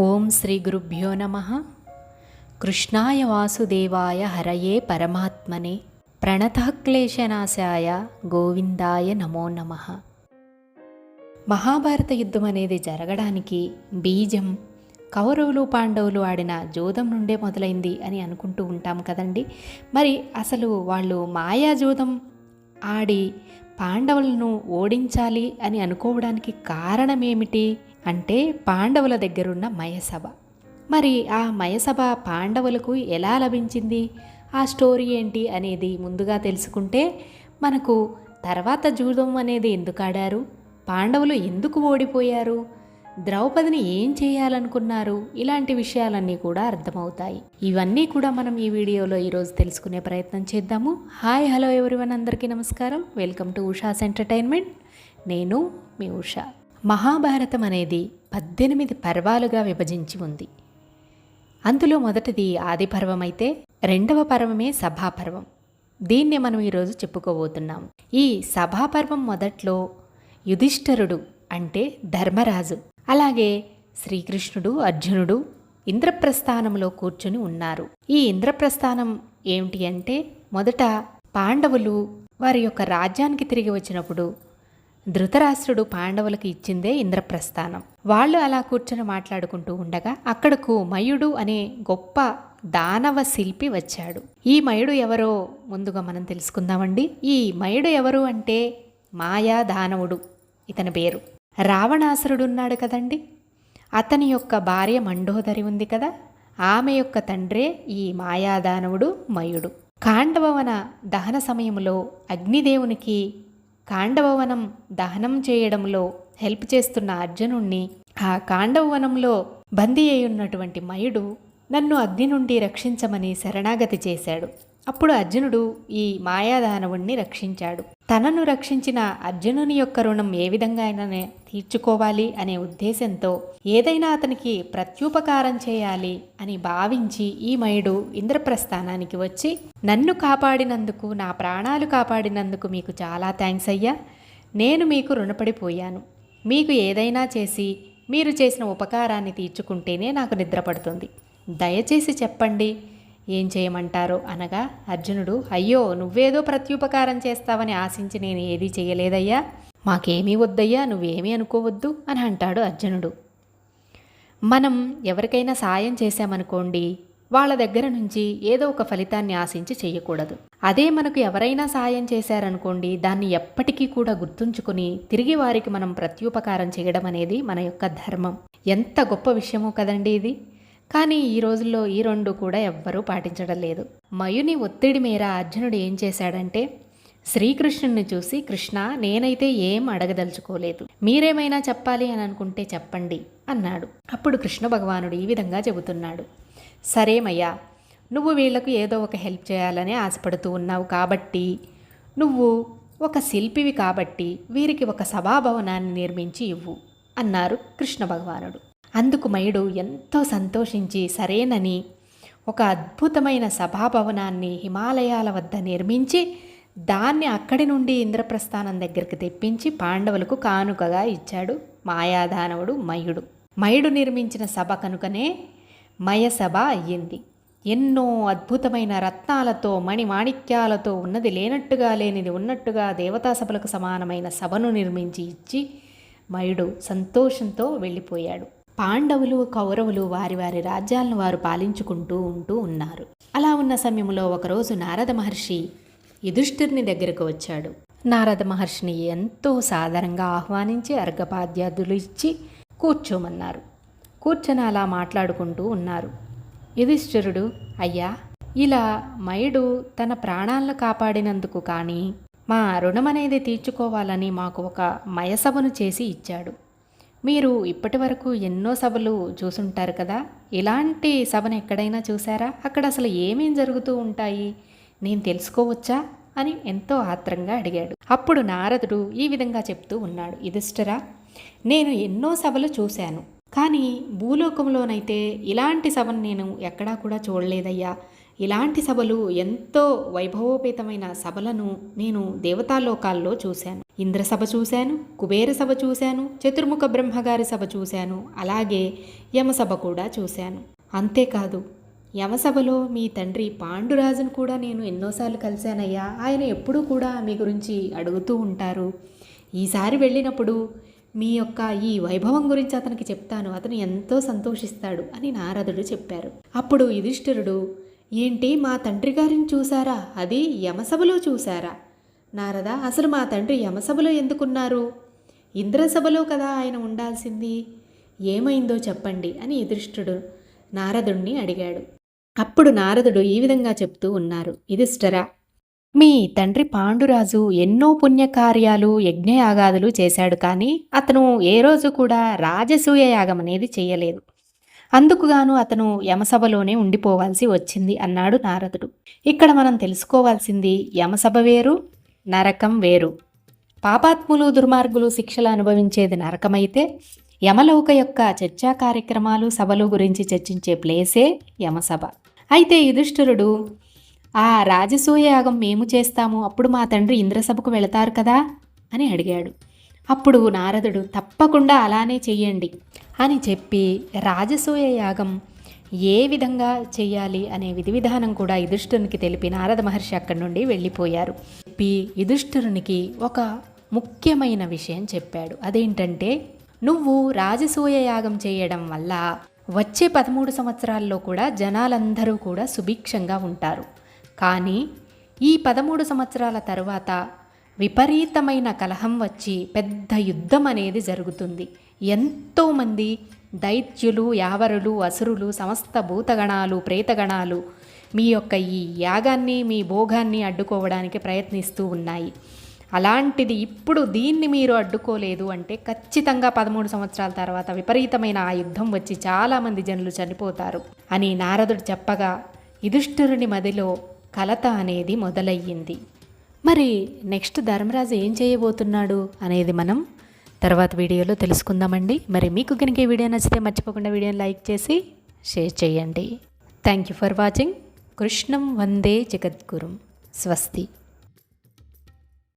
ఓం శ్రీ గురుభ్యో నమ. కృష్ణాయ వాసుదేవాయ హరయే పరమాత్మనే. ప్రణతక్లేశనాశాయ గోవిందాయ నమో నమ. మహాభారత యుద్ధం అనేది జరగడానికి బీజం కౌరవులు పాండవులు ఆడిన జూదం నుండే మొదలైంది అని అనుకుంటూ ఉంటాం కదండి. మరి అసలు వాళ్ళు మాయా జూదం ఆడి పాండవులను ఓడించాలి అని అనుకోవడానికి కారణం ఏమిటి అంటే పాండవుల దగ్గరున్న మయసభ. మరి ఆ మయసభ పాండవులకు ఎలా లభించింది? ఆ స్టోరీ ఏంటి అనేది ముందుగా తెలుసుకుంటే మనకు తర్వాత జూదం అనేది ఎందుకు ఆడారు? పాండవులు ఎందుకు ఓడిపోయారు? ద్రౌపదిని ఏం చేయాలనుకున్నారు? ఇలాంటి విషయాలన్నీ కూడా అర్థమవుతాయి. ఇవన్నీ కూడా మనం ఈ వీడియోలో ఈరోజు తెలుసుకునే ప్రయత్నం చేద్దాము. హాయ్ హలో ఎవరివన్ అందరికీ నమస్కారం. Welcome to Usha's entertainment. నేను మీ ఉషా. మహాభారతం అనేది పద్దెనిమిది పర్వాలుగా విభజించి ఉంది. అందులో మొదటిది ఆది పర్వం అయితే రెండవ పర్వమే సభాపర్వం. దీన్నే మనం ఈరోజు చెప్పుకోబోతున్నాం. ఈ సభాపర్వం మొదట్లో యుధిష్ఠరుడు అంటే ధర్మరాజు అలాగే శ్రీకృష్ణుడు అర్జునుడు ఇంద్రప్రస్థానంలో కూర్చుని ఉన్నారు. ఈ ఇంద్రప్రస్థానం ఏమిటి అంటే మొదట పాండవులు వారి యొక్క రాజ్యానికి తిరిగి వచ్చినప్పుడు ధృతరాష్ట్రుడు పాండవులకు ఇచ్చిందే ఇంద్రప్రస్థానం. వాళ్ళు అలా కూర్చొని మాట్లాడుకుంటూ ఉండగా అక్కడకు మయుడు అనే గొప్ప దానవ శిల్పి వచ్చాడు. ఈ మయుడు ఎవరో ముందుగా మనం తెలుసుకుందామండి. ఈ మయుడు ఎవరు అంటే మాయా దానవుడు ఇతని పేరు. రావణాసురుడు ఉన్నాడు కదండి. అతని యొక్క భార్య మండోదరి ఉంది కదా. ఆమె యొక్క తండ్రే ఈ మాయాదానవుడు మయుడు. కాండవవన దహన సమయంలో అగ్నిదేవునికి కాండవవనం దహనం చేయడంలో హెల్ప్ చేస్తున్న అర్జునుణ్ణి ఆ కాండవవనంలో బందీ అయి ఉన్నటువంటి మయుడు నన్ను అగ్ని నుండి రక్షించమని శరణాగతి చేశాడు. అప్పుడు అర్జునుడు ఈ మాయాదానవుణ్ణి రక్షించాడు. తనను రక్షించిన అర్జునుని యొక్క రుణం ఏ విధంగా అయినా తీర్చుకోవాలి అనే ఉద్దేశంతో ఏదైనా అతనికి ప్రత్యుపకారం చేయాలి అని భావించి ఈ మయుడు ఇంద్రప్రస్థానానికి వచ్చి నన్ను కాపాడినందుకు నా ప్రాణాలు కాపాడినందుకు మీకు చాలా థ్యాంక్స్ అయ్యా. నేను మీకు రుణపడిపోయాను. మీకు ఏదైనా చేసి మీరు చేసిన ఉపకారాన్ని తీర్చుకుంటేనే నాకు నిద్ర పడుతుంది దయచేసి చెప్పండి ఏం చేయమంటారో అనగా అర్జునుడు అయ్యో నువ్వేదో ప్రత్యుపకారం చేస్తావని ఆశించి నేను ఏదీ చేయలేదయ్యా. మాకేమీ వద్దయ్యా నువ్వేమీ అనుకోవద్దు అని అంటాడు అర్జునుడు. మనం ఎవరికైనా సాయం చేశామనుకోండి వాళ్ళ దగ్గర నుంచి ఏదో ఒక ఫలితాన్ని ఆశించి చేయకూడదు. అదే మనకు ఎవరైనా సాయం చేశారనుకోండి దాన్ని ఎప్పటికీ కూడా గుర్తుంచుకుని తిరిగి వారికి మనం ప్రత్యుపకారం చేయడం అనేది మన యొక్క ధర్మం. ఎంత గొప్ప విషయమో కదండి ఇది. కానీ ఈ రోజుల్లో ఈ రెండు కూడా ఎవ్వరూ పాటించడం లేదు. మయుని ఒత్తిడి మేర అర్జునుడు ఏం చేశాడంటే శ్రీకృష్ణుని చూసి కృష్ణ నేనైతే ఏం అడగదలుచుకోలేదు. మీరేమైనా చెప్పాలి అని అనుకుంటే చెప్పండి అన్నాడు. అప్పుడు కృష్ణ భగవానుడు ఈ విధంగా చెబుతున్నాడు. సరేమయ్యా నువ్వు వీళ్ళకు ఏదో ఒక హెల్ప్ చేయాలని ఆశపడుతూ ఉన్నావు కాబట్టి నువ్వు ఒక శిల్పివి కాబట్టి వీరికి ఒక సభాభవనాన్ని నిర్మించి ఇవ్వు అన్నారు కృష్ణ భగవానుడు. అందుకు మయుడు ఎంతో సంతోషించి సరేనని ఒక అద్భుతమైన సభాభవనాన్ని హిమాలయాల వద్ద నిర్మించి దాన్ని అక్కడి నుండి ఇంద్రప్రస్థానం దగ్గరికి తెప్పించి పాండవులకు కానుకగా ఇచ్చాడు మాయాదానవుడు మయుడు. మయుడు నిర్మించిన సభ కనుకనే మయసభ అయ్యింది. ఎన్నో అద్భుతమైన రత్నాలతో మణిమాణిక్యాలతో ఉన్నది లేనట్టుగా లేనిది ఉన్నట్టుగా దేవతా సభలకు సమానమైన సభను నిర్మించి ఇచ్చి మయుడు సంతోషంతో వెళ్ళిపోయాడు. పాండవులు కౌరవులు వారి వారి రాజ్యాలను వారు పాలించుకుంటూ ఉంటూ ఉన్నారు. అలా ఉన్న సమయంలో ఒకరోజు నారద మహర్షి యుధిష్ఠిర్ని దగ్గరకు వచ్చాడు. నారద మహర్షిని ఎంతో సాధారణంగా ఆహ్వానించి అర్ఘపాద్యాదులు ఇచ్చి కూర్చోమన్నారు. కూర్చొని అలా మాట్లాడుకుంటూ ఉన్నారు. యుధిష్ఠిరుడు అయ్యా ఇలా మయుడు తన ప్రాణాలను కాపాడినందుకు కానీ మా రుణమనేది తీర్చుకోవాలని మాకు ఒక మయసభను చేసి ఇచ్చాడు. మీరు ఇప్పటి వరకు ఎన్నో సభలు చూసుంటారు కదా? ఇలాంటి సభను ఎక్కడైనా చూసారా అక్కడ అసలు ఏమేం జరుగుతూ ఉంటాయి? నేను తెలుసుకోవచ్చా? అని ఎంతో ఆత్రంగా అడిగాడు. అప్పుడు నారదుడు ఈ విధంగా చెప్తూ ఉన్నాడు. యుధిష్ఠిరా నేను ఎన్నో సభలు చూశాను. కానీ భూలోకంలోనైతే ఇలాంటి సభను నేను ఎక్కడా కూడా చూడలేదయ్యా. ఇలాంటి సభలు ఎంతో వైభవోపేతమైన సభలను నేను దేవతాలోకాల్లో చూశాను. ఇంద్రసభ చూశాను కుబేర సభ చూశాను చతుర్ముఖ బ్రహ్మగారి సభ చూశాను అలాగే యమసభ కూడా చూశాను. అంతేకాదు యమసభలో మీ తండ్రి పాండురాజును కూడా నేను ఎన్నోసార్లు కలిశానయ్యా. ఆయన ఎప్పుడూ కూడా మీ గురించి అడుగుతూ ఉంటారు. ఈసారి వెళ్ళినప్పుడు మీ యొక్క ఈ వైభవం గురించి అతనికి చెప్తాను. అతను ఎంతో సంతోషిస్తాడు అని నారదుడు చెప్పారు. అప్పుడు యుధిష్ఠిరుడు ఏంటి మా తండ్రి గారిని చూసారా అది యమసభలో చూశారా? నారద అసలు మా తండ్రి యమసభలో ఎందుకున్నారు? ఇంద్రసభలో కదా ఆయన ఉండాల్సింది. ఏమైందో చెప్పండి అని యుధిష్ఠుడు నారదుణ్ణి అడిగాడు. అప్పుడు నారదుడు ఈ విధంగా చెప్తూ ఉన్నారు. యుధిష్ఠరా మీ తండ్రి పాండురాజు ఎన్నో పుణ్యకార్యాలు యజ్ఞయాగాదులు చేశాడు కానీ అతను ఏ రోజు కూడా రాజసూయ యాగం అనేది చేయలేదు. అందుకుగాను అతను యమసభలోనే ఉండిపోవాల్సి వచ్చింది అన్నాడు నారదుడు. ఇక్కడ మనం తెలుసుకోవాల్సింది యమసభ వేరు నరకం వేరు. పాపాత్ములు దుర్మార్గులు శిక్షలు అనుభవించేది నరకమైతే యమలోక యొక్క చర్చా కార్యక్రమాలు సభలు గురించి చర్చించే ప్లేసే యమసభ. అయితే యుధిష్ఠిరుడు ఆ రాజసూయ యాగం మేము చేస్తాము అప్పుడు మా తండ్రి ఇంద్రసభకు వెళతారు కదా? అని అడిగాడు. అప్పుడు నారదుడు తప్పకుండా అలానే చెయ్యండి అని చెప్పి రాజసూయ యాగం ఏ విధంగా చేయాలి అనే విధి విధానం కూడా యుధిష్ఠునికి తెలిపి నారద మహర్షి అక్కడి నుండి వెళ్ళిపోయారు. చెప్పి యుధిష్ఠురునికి ఒక ముఖ్యమైన విషయం చెప్పాడు. అదేంటంటే నువ్వు రాజసూయ యాగం చేయడం వల్ల వచ్చే పదమూడు సంవత్సరాల్లో కూడా జనాలందరూ కూడా సుభిక్షంగా ఉంటారు. కానీ ఈ పదమూడు సంవత్సరాల తర్వాత విపరీతమైన కలహం వచ్చి పెద్ద యుద్ధం అనేది జరుగుతుంది. ఎంతోమంది దైత్యులు యావరులు అసురులు సమస్త భూతగణాలు ప్రేతగణాలు మీ యొక్క ఈ యాగాన్ని మీ భోగాన్ని అడ్డుకోవడానికి ప్రయత్నిస్తూ ఉన్నాయి. అలాంటిది ఇప్పుడు దీన్ని మీరు అడ్డుకోలేదు అంటే ఖచ్చితంగా పదమూడు సంవత్సరాల తర్వాత విపరీతమైన ఆ యుద్ధం వచ్చి చాలామంది జనులు చనిపోతారు అని నారదుడు చెప్పగా యుధిష్ఠురుని మదిలో కలత అనేది మొదలయ్యింది. మరి నెక్స్ట్ ధర్మరాజు ఏం చేయబోతున్నాడు అనేది మనం తర్వాత వీడియోలో తెలుసుకుందామండి. మరి మీకు కనుక ఈ వీడియో నచ్చితే మర్చిపోకుండా వీడియోని లైక్ చేసి షేర్ చేయండి. థ్యాంక్ యూ ఫర్ వాచింగ్ కృష్ణం వందే జగద్గురుం. స్వస్తి.